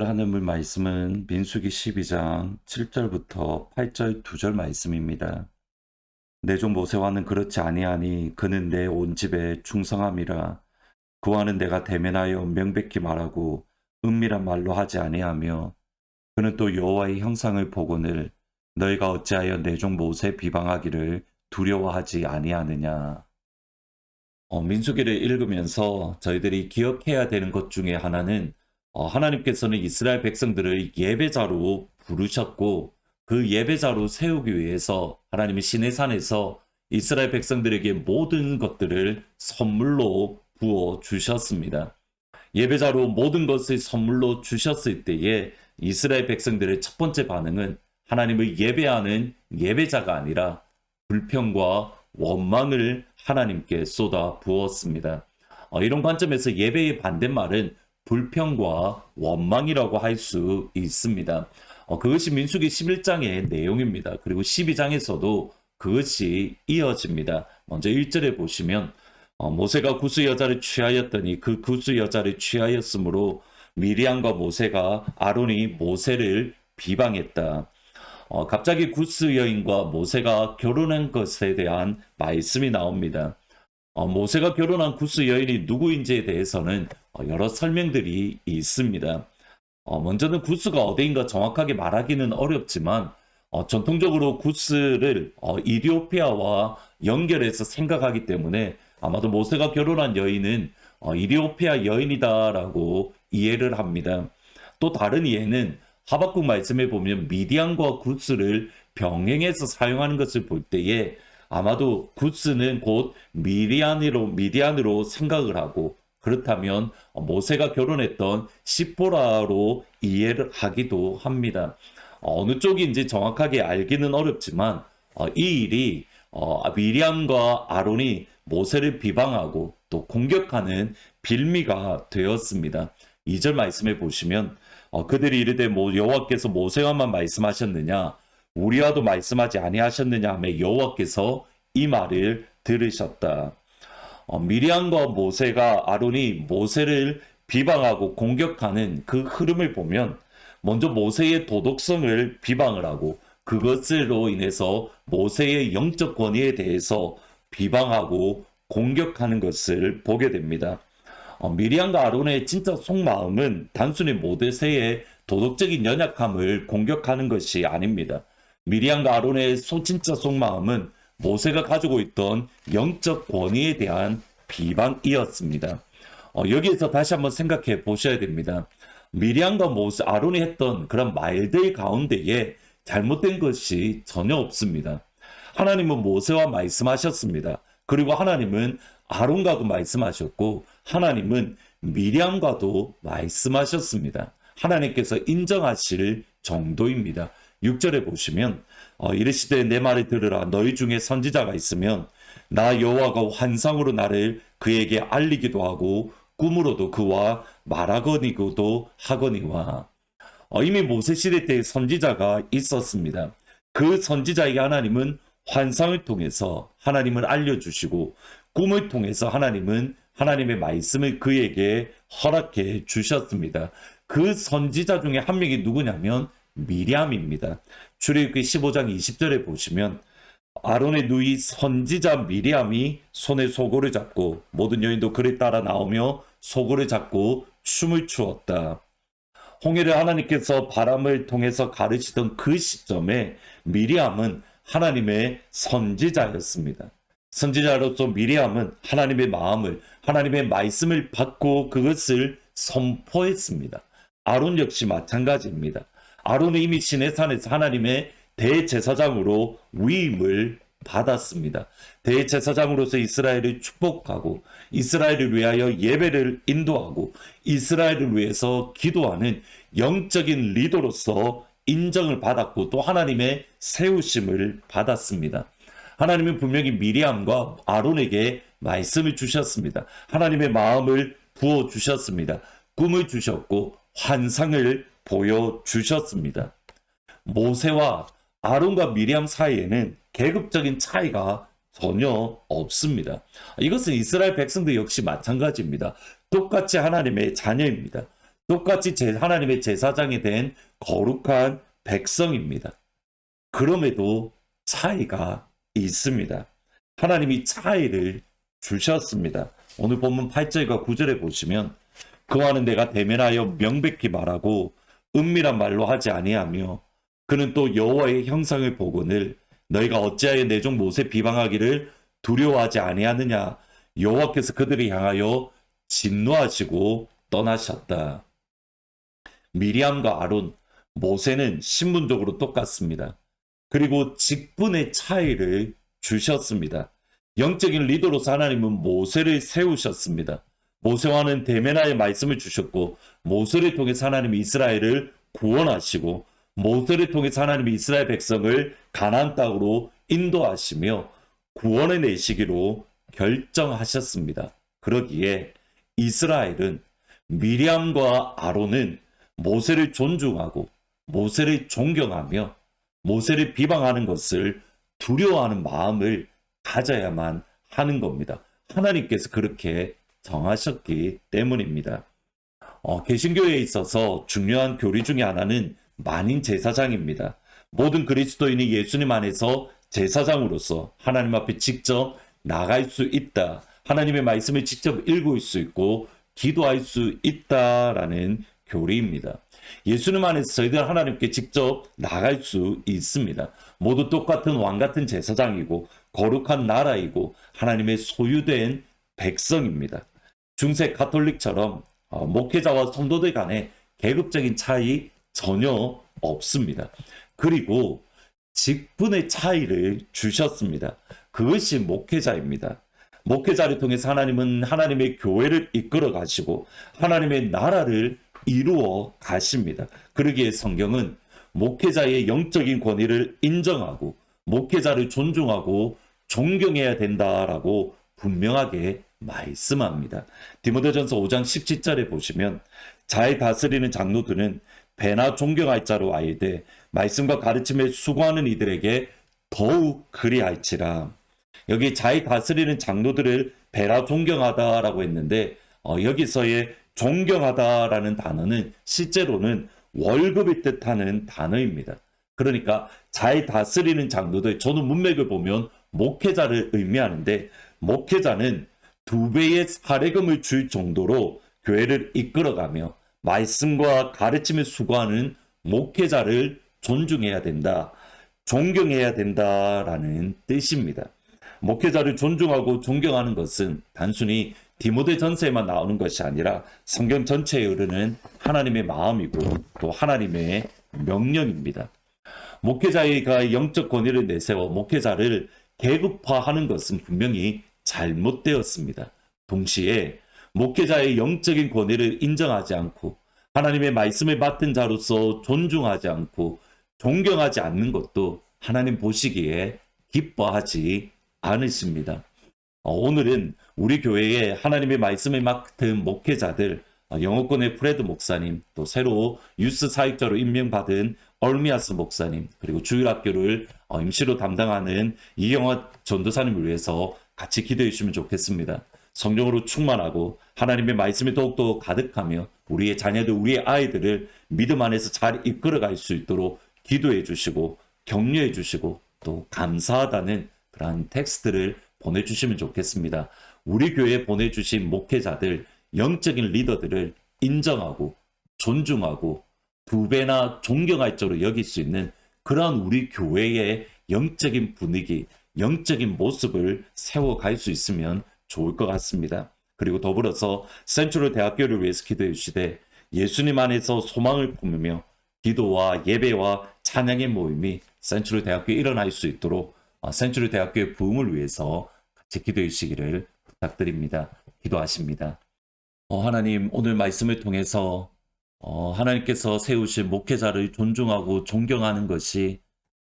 오늘 하는 말씀은 민수기 12장 7절부터 8절 2절 말씀입니다. 내 종 모세와는 그렇지 아니하니 그는 내 온 집에 충성함이라 그와는 내가 대면하여 명백히 말하고 은밀한 말로 하지 아니하며 그는 또 여호와의 형상을 보고늘 너희가 어찌하여 내 종 모세 비방하기를 두려워하지 아니하느냐. 어, 민수기를 읽으면서 저희들이 기억해야 되는 것 중에 하나는 어, 하나님께서는 이스라엘 백성들을 예배자로 부르셨고 그 예배자로 세우기 위해서 하나님이 신의 산에서 이스라엘 백성들에게 모든 것들을 선물로 부어 주셨습니다. 예배자로 모든 것을 선물로 주셨을 때에 이스라엘 백성들의 첫 번째 반응은 하나님을 예배하는 예배자가 아니라 불평과 원망을 하나님께 쏟아 부었습니다. 어, 이런 관점에서 예배의 반대말은 불평과 원망이라고 할 수 있습니다. 어, 그것이 민수기 11장의 내용입니다. 그리고 12장에서도 그것이 이어집니다. 먼저 1절에 보시면 어, 모세가 구스 여자를 취하였더니 그 구스 여자를 취하였으므로 미리암과 모세가 아론이 모세를 비방했다. 어, 갑자기 구스 여인과 모세가 결혼한 것에 대한 말씀이 나옵니다. 어, 모세가 결혼한 구스 여인이 누구인지에 대해서는 어, 여러 설명들이 있습니다. 어, 먼저는 구스가 어디인가 정확하게 말하기는 어렵지만 어, 전통적으로 구스를 어, 이디오피아와 연결해서 생각하기 때문에 아마도 모세가 결혼한 여인은 어, 이디오피아 여인이다라고 이해를 합니다. 또 다른 이해는 하박국 말씀에 보면 미디안과 구스를 병행해서 사용하는 것을 볼 때에 아마도 구스는 곧 미디안으로 미디안으로 생각을 하고 그렇다면 모세가 결혼했던 시포라로 이해를 하기도 합니다. 어느 쪽인지 정확하게 알기는 어렵지만 어, 이 일이 어, 미리암과 아론이 모세를 비방하고 또 공격하는 빌미가 되었습니다. 2절 말씀에 보시면 어, 그들이 이르되 뭐 여호와께서 모세와만 말씀하셨느냐 우리와도 말씀하지 아니하셨느냐 하며 여호와께서 이 말을 들으셨다. 어, 미리암과 모세가 아론이 모세를 비방하고 공격하는 그 흐름을 보면 먼저 모세의 도덕성을 비방을 하고 그것으로 인해서 모세의 영적 권위에 대해서 비방하고 공격하는 것을 보게 됩니다. 어, 미리암과 아론의 진짜 속마음은 단순히 모세의 도덕적인 연약함을 공격하는 것이 아닙니다. 미리암과 아론의 소, 진짜 속마음은 모세가 가지고 있던 영적 권위에 대한 비방이었습니다. 어, 여기에서 다시 한번 생각해 보셔야 됩니다. 미리암과 모세, 아론이 했던 그런 말들 가운데에 잘못된 것이 전혀 없습니다. 하나님은 모세와 말씀하셨습니다. 그리고 하나님은 아론과도 말씀하셨고 하나님은 미리암과도 말씀하셨습니다. 하나님께서 인정하실 정도입니다. 6절에 보시면 어, 이르시되 내 말을 들으라 너희 중에 선지자가 있으면 나 여호와가 환상으로 나를 그에게 알리기도 하고 꿈으로도 그와 말하거니고도 하거니와 어, 이미 모세 시대 때 선지자가 있었습니다. 그 선지자에게 하나님은 환상을 통해서 하나님을 알려주시고 꿈을 통해서 하나님은 하나님의 말씀을 그에게 허락해 주셨습니다. 그 선지자 중에 한 명이 누구냐면 미리암입니다. 출애굽기 15장 20절에 보시면 아론의 누이 선지자 미리암이 손에 소고를 잡고 모든 여인도 그를 따라 나오며 소고를 잡고 춤을 추었다. 홍해를 하나님께서 바람을 통해서 가르치던 그 시점에 미리암은 하나님의 선지자였습니다. 선지자로서 미리암은 하나님의 마음을 하나님의 말씀을 받고 그것을 선포했습니다. 아론 역시 마찬가지입니다. 아론은 이미 시내산에서 하나님의 대제사장으로 위임을 받았습니다. 대제사장으로서 이스라엘을 축복하고 이스라엘을 위하여 예배를 인도하고 이스라엘을 위해서 기도하는 영적인 리더로서 인정을 받았고 또 하나님의 세우심을 받았습니다. 하나님은 분명히 미리암과 아론에게 말씀을 주셨습니다. 하나님의 마음을 부어 주셨습니다. 꿈을 주셨고 환상을 보여 주셨습니다. 모세와 아론과 미리암 사이에는 계급적인 차이가 전혀 없습니다. 이것은 이스라엘 백성들 역시 마찬가지입니다. 똑같이 하나님의 자녀입니다. 똑같이 제 하나님의 제사장이 된 거룩한 백성입니다. 그럼에도 차이가 있습니다. 하나님이 차이를 주셨습니다. 오늘 본문 8절과 9절에 보시면 그와는 내가 대면하여 명백히 말하고 은밀한 말로 하지 아니하며 그는 또 여호와의 형상을 보거늘 너희가 어찌하여 내 종 모세 비방하기를 두려워하지 아니하느냐 여호와께서 그들을 향하여 진노하시고 떠나셨다. 미리암과 아론, 모세는 신분적으로 똑같습니다. 그리고 직분의 차이를 주셨습니다. 영적인 리더로서 하나님은 모세를 세우셨습니다. 모세와는 대면하여 말씀을 주셨고 모세를 통해서 하나님이 이스라엘을 구원하시고 모세를 통해서 하나님이 이스라엘 백성을 가나안 땅으로 인도하시며 구원해 내시기로 결정하셨습니다. 그러기에 이스라엘은 미리암과 아론은 모세를 존중하고 모세를 존경하며 모세를 비방하는 것을 두려워하는 마음을 가져야만 하는 겁니다. 하나님께서 그렇게 정하셨기 때문입니다. 어, 개신교에 있어서 중요한 교리 중에 하나는 만인 제사장입니다. 모든 그리스도인이 예수님 안에서 제사장으로서 하나님 앞에 직접 나갈 수 있다. 하나님의 말씀을 직접 읽을 수 있고 기도할 수 있다라는 교리입니다. 예수님 안에서 저희들 하나님께 직접 나갈 수 있습니다. 모두 똑같은 왕 같은 제사장이고 거룩한 나라이고 하나님의 소유된 백성입니다. 중세 가톨릭처럼 어, 목회자와 성도들 간의 계급적인 차이 전혀 없습니다. 그리고 직분의 차이를 주셨습니다. 그것이 목회자입니다. 목회자를 통해서 하나님은 하나님의 교회를 이끌어 가시고 하나님의 나라를 이루어 가십니다. 그러기에 성경은 목회자의 영적인 권위를 인정하고 목회자를 존중하고 존경해야 된다라고 분명하게 말씀합니다. 디모데전서 5장 17절에 보시면 잘 다스리는 장로들은 배나 존경할 자로 알되 말씀과 가르침에 수고하는 이들에게 더욱 그리할지라. 여기 잘 다스리는 장로들을 배나 존경하다라고 했는데 어, 여기서의 존경하다라는 단어는 실제로는 월급을 뜻하는 단어입니다. 그러니까 잘 다스리는 장로들 저는 문맥을 보면 목회자를 의미하는데 목회자는 두 배의 사례금을 줄 정도로 교회를 이끌어가며 말씀과 가르침에 수고하는 목회자를 존중해야 된다. 존경해야 된다라는 뜻입니다. 목회자를 존중하고 존경하는 것은 단순히 디모데 전서에만 나오는 것이 아니라 성경 전체에 흐르는 하나님의 마음이고 또 하나님의 명령입니다. 목회자가 영적 권위를 내세워 목회자를 계급화하는 것은 분명히 잘못되었습니다. 동시에 목회자의 영적인 권위를 인정하지 않고 하나님의 말씀을 맡은 자로서 존중하지 않고 존경하지 않는 것도 하나님 보시기에 기뻐하지 않으십니다. 어, 오늘은 우리 교회에 하나님의 말씀을 맡은 목회자들 어, 영어권의 프레드 목사님 또 새로 유스 사역자로 임명받은 얼미아스 목사님 그리고 주일학교를 어, 임시로 담당하는 이영화 전도사님을 위해서 같이 기도해 주시면 좋겠습니다. 성령으로 충만하고 하나님의 말씀이 더욱더 가득하며 우리의 자녀들, 우리의 아이들을 믿음 안에서 잘 이끌어갈 수 있도록 기도해 주시고 격려해 주시고 또 감사하다는 그러한 텍스트를 보내주시면 좋겠습니다. 우리 교회에 보내주신 목회자들, 영적인 리더들을 인정하고 존중하고 두 배나 존경할 자로 여길 수 있는 그러한 우리 교회의 영적인 분위기, 영적인 모습을 세워갈 수 있으면 좋을 것 같습니다. 그리고 더불어서 센트럴 대학교를 위해서 기도해 주시되 예수님 안에서 소망을 품으며 기도와 예배와 찬양의 모임이 센트럴 대학교에 일어날 수 있도록 어, 센츄리 대학교의 부흥을 위해서 같이 기도해 주시기를 부탁드립니다. 기도하십니다. 어, 하나님 오늘 말씀을 통해서 어, 하나님께서 세우신 목회자를 존중하고 존경하는 것이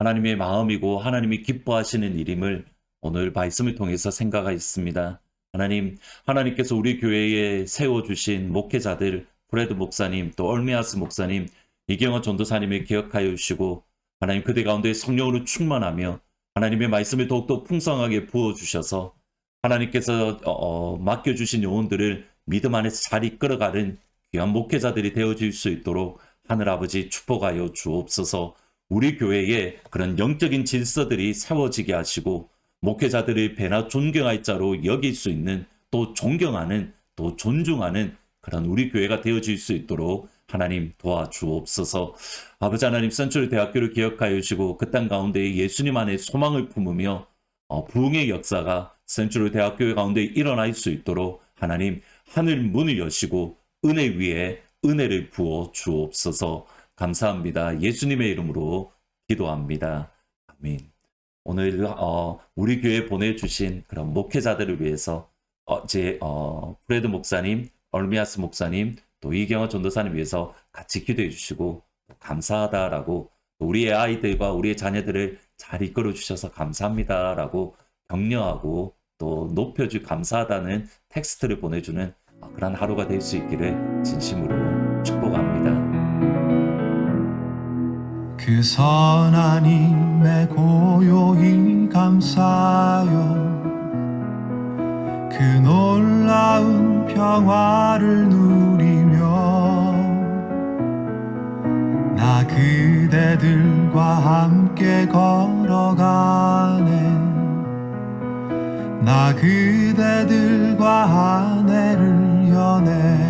하나님의 마음이고 하나님이 기뻐하시는 일임을 오늘 말씀을 통해서 생각하였습니다. 하나님, 하나님께서 우리 교회에 세워주신 목회자들, 브레드 목사님, 또 얼미아스 목사님, 이경호 전도사님을 기억하여 주시고, 하나님 그대 가운데 성령으로 충만하며 하나님의 말씀을 더욱더 풍성하게 부어주셔서 하나님께서 어, 어, 맡겨주신 영혼들을 믿음 안에서 잘 이끌어가는 귀한 목회자들이 되어질 수 있도록 하늘아버지 축복하여 주옵소서 우리 교회에 그런 영적인 질서들이 세워지게 하시고 목회자들을 배나 존경할 자로 여길 수 있는 또 존경하는 또 존중하는 그런 우리 교회가 되어질 수 있도록 하나님 도와주옵소서. 아버지 하나님 선출 대학교를 기억하여 주시고 그 땅 가운데 예수님 안에 소망을 품으며 어, 부흥의 역사가 센츄럴 대학교 가운데 일어날 수 있도록 하나님 하늘 문을 여시고 은혜 위에 은혜를 부어 주옵소서. 감사합니다. 예수님의 이름으로 기도합니다. 아멘. 오늘 어, 우리 교회 보내주신 그런 목회자들을 위해서 어, 제 어, 프레드 목사님, 얼미아스 목사님, 또 이경호 전도사님 위해서 같이 기도해 주시고 감사하다라고 또 우리의 아이들과 우리의 자녀들을 잘 이끌어 주셔서 감사합니다라고 격려하고 또 높여주 감사하다는 텍스트를 보내주는 어, 그런 하루가 될 수 있기를 진심으로 축복합니다. 그 선한 힘에 고요히 감사요. 그 놀라운 평화를 누리며 나 그대들과 함께 걸어가네. 나 그대들과 아내를 여네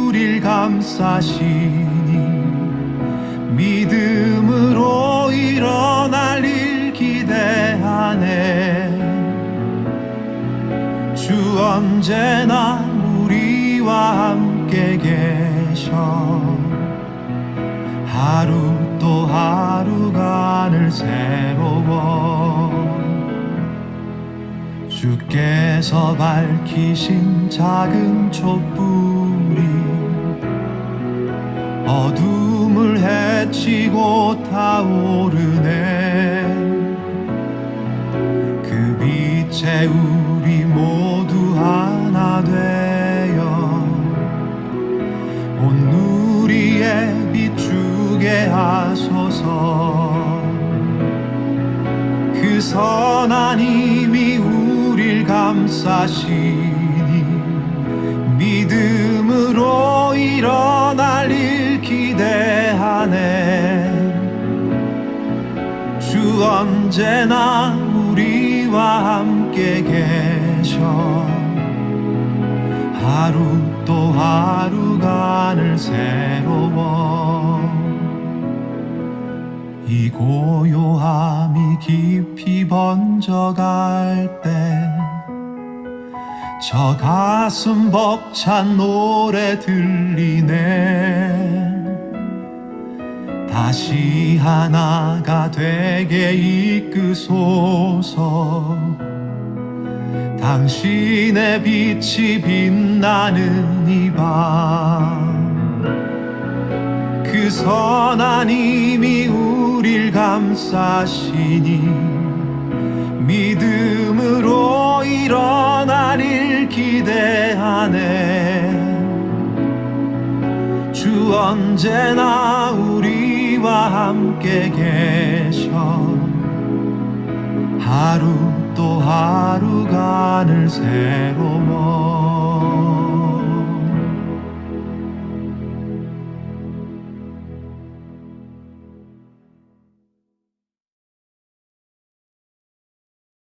릴 감싸시니 믿음으로 일어날 일 기대하네. 주 언제나 우리와 함께 계셔. 하루 또 하루가 늘 새로워 주께서 밝히신 작은 촛불이 어둠을 헤치고 타오르네. 그 빛에 우리 모두 하나 되어 온 누리에 비추게 하소서. 그 선한 힘이 우릴 감싸시니 믿음으로 기대하네 주 언제나 우리와 함께 계셔. 하루 또 하루가 늘 새로워 이 고요함이 깊이 번져갈 때 저 가슴 벅찬 노래 들리네 다시 하나가 되게 이끄소서. 당신의 빛이 빛나는 이밤 그 선한 힘이 우릴 감싸시니 믿음으로 일어날 일 기대하네. 주 언제나 우리 와 함께 계셔. 하루 또 하루가 늘 새로워